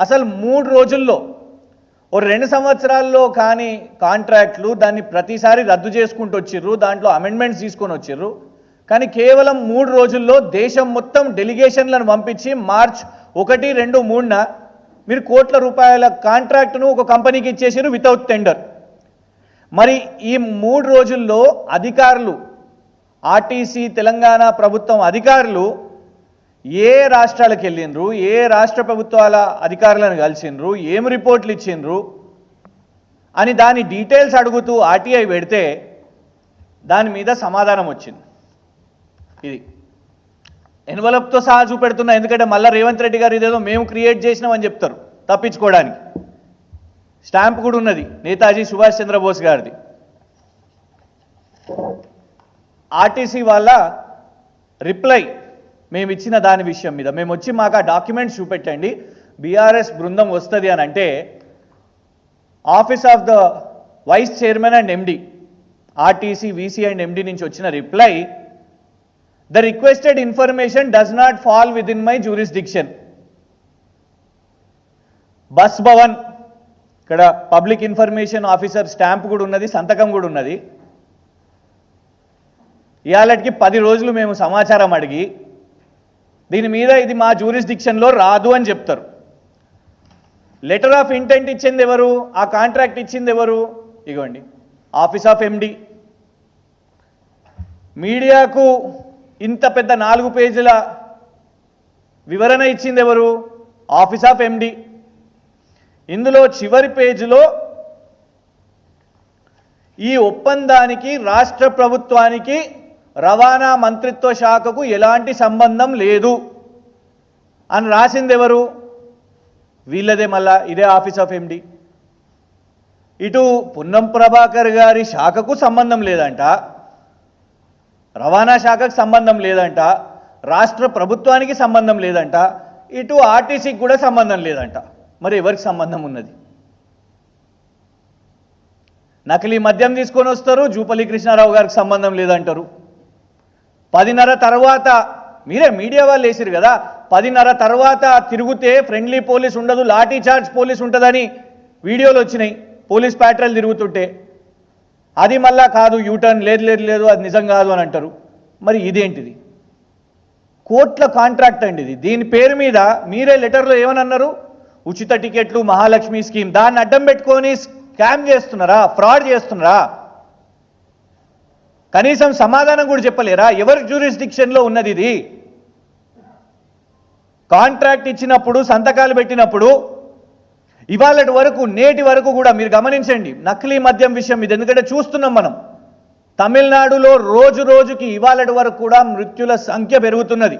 అసలు మూడు రోజుల్లో ఓ రెండు సంవత్సరాల్లో కానీ కాంట్రాక్ట్లు దాన్ని ప్రతిసారి రద్దు చేసుకుంటూ వచ్చిర్రు దాంట్లో అమెండ్మెంట్స్ తీసుకొని వచ్చిర్రు. కానీ కేవలం మూడు రోజుల్లో దేశం మొత్తం డెలిగేషన్లను పంపించి మార్చ్ ఒకటి రెండు మూడున మీరు కోట్ల రూపాయల కాంట్రాక్ట్ను ఒక కంపెనీకి ఇచ్చేసారు వితౌట్ టెండర్ మరి ఈ మూడు రోజుల్లో అధికారులు ఆర్టీసీ తెలంగాణ ప్రభుత్వం అధికారులు ఏ రాష్ట్రాలకు వెళ్ళిండ్రు? ఏ రాష్ట్ర ప్రభుత్వాల అధికారులను కలిసిండ్రు? ఏం రిపోర్ట్లు ఇచ్చిండ్రు? అని దాని డీటెయిల్స్ అడుగుతూ ఆర్టీఐ పెడితే దాని మీద సమాధానం వచ్చింది. ఇది. ఎన్వలప్తో సహా చూపెడుతున్నా ఎందుకంటే మళ్ళీ రేవంత్ రెడ్డి గారు ఇదేదో మేము క్రియేట్ చేసినామని చెప్తారు తప్పించుకోవడానికి. స్టాంప్ కూడా ఉన్నది నేతాజీ సుభాష్ చంద్రబోస్ గారిది. ఆర్టీసీ వాళ్ళ రిప్లై మేము ఇచ్చిన దాని విషయం మీద. మేము వచ్చి మాకు ఆ డాక్యుమెంట్స్ చూపెట్టండి. బీఆర్ఎస్ బృందం వస్తుంది అని అంటే office of the vice chairman and MD RTC VC and MD నుంచి వచ్చిన reply the requested information does not fall within my jurisdiction bus Bhavan ఇక్కడ పబ్లిక్ ఇన్ఫర్మేషన్ ఆఫీసర్ స్టాంప్ కూడా ఉన్నది సంతకం కూడా ఉన్నది. ఇవాళకి పది రోజులు మేము సమాచారం అడిగి దీని మీద ఇది మా జ్యూరిస్డిక్షన్లో రాదు అని చెప్తారు. లెటర్ ఆఫ్ ఇంటెంట్ ఇచ్చింది ఎవరు? ఆ కాంట్రాక్ట్ ఇచ్చింది ఎవరు? ఇగోండి. ఆఫీస్ ఆఫ్ ఎండి మీడియాకు ఇంత పెద్ద నాలుగు పేజీల వివరణ ఇచ్చింది ఎవరు? ఆఫీస్ ఆఫ్ ఎండి ఇందులో చివరి పేజీలో ఈ ఒప్పందానికి రాష్ట్ర ప్రభుత్వానికి రవాణా మంత్రిత్వ శాఖకు ఎలాంటి సంబంధం లేదు అని రాసింది ఎవరు? వీళ్ళదే మళ్ళా ఇదే ఆఫీస్ ఆఫ్ ఎండి ఇటు పున్నం ప్రభాకర్ గారి శాఖకు సంబంధం లేదంట రవాణా శాఖకు సంబంధం లేదంట రాష్ట్ర ప్రభుత్వానికి సంబంధం లేదంట ఇటు ఆర్టీసీకి కూడా సంబంధం లేదంట. మరి ఎవరికి సంబంధం ఉన్నది? నకిలీ మద్యం తీసుకొని వస్తారు జూపల్లి కృష్ణారావు గారికి సంబంధం లేదంటారు. పదిన్నర తర్వాత మీరే మీడియా వాళ్ళు వేసిరు కదా పదిన్నర తర్వాత తిరిగితే ఫ్రెండ్లీ పోలీస్ ఉండదు లాఠీ చార్జ్ పోలీస్ ఉంటుందని వీడియోలు వచ్చినాయి పోలీస్ ప్యాట్రల్ తిరుగుతుంటే. అది మళ్ళా కాదు యూటర్న్ లేదు లేదు లేదు అది నిజం కాదు అని అంటారు. మరి ఇదేంటిది? కోట్ల కాంట్రాక్ట్ అండి ఇది. దీని పేరు మీద మీరే లెటర్లో ఏమనన్నారు? ఉచిత టికెట్లు మహాలక్ష్మి స్కీమ్ దాన్ని అడ్డం పెట్టుకొని స్కామ్ చేస్తున్నారా? ఫ్రాడ్ చేస్తున్నారా? కనీసం సమాధానం కూడా చెప్పలేరా? ఎవరి జ్యూరిస్డిక్షన్లో ఉన్నది ఇది? కాంట్రాక్ట్ ఇచ్చినప్పుడు సంతకాలు పెట్టినప్పుడు ఇవాళ వరకు నేటి వరకు కూడా మీరు గమనించండి నకిలీ మద్యం విషయం ఇది. ఎందుకంటే చూస్తున్నాం మనం తమిళనాడులో రోజు రోజుకి ఇవాళ వరకు కూడా మృత్యుల సంఖ్య పెరుగుతున్నది.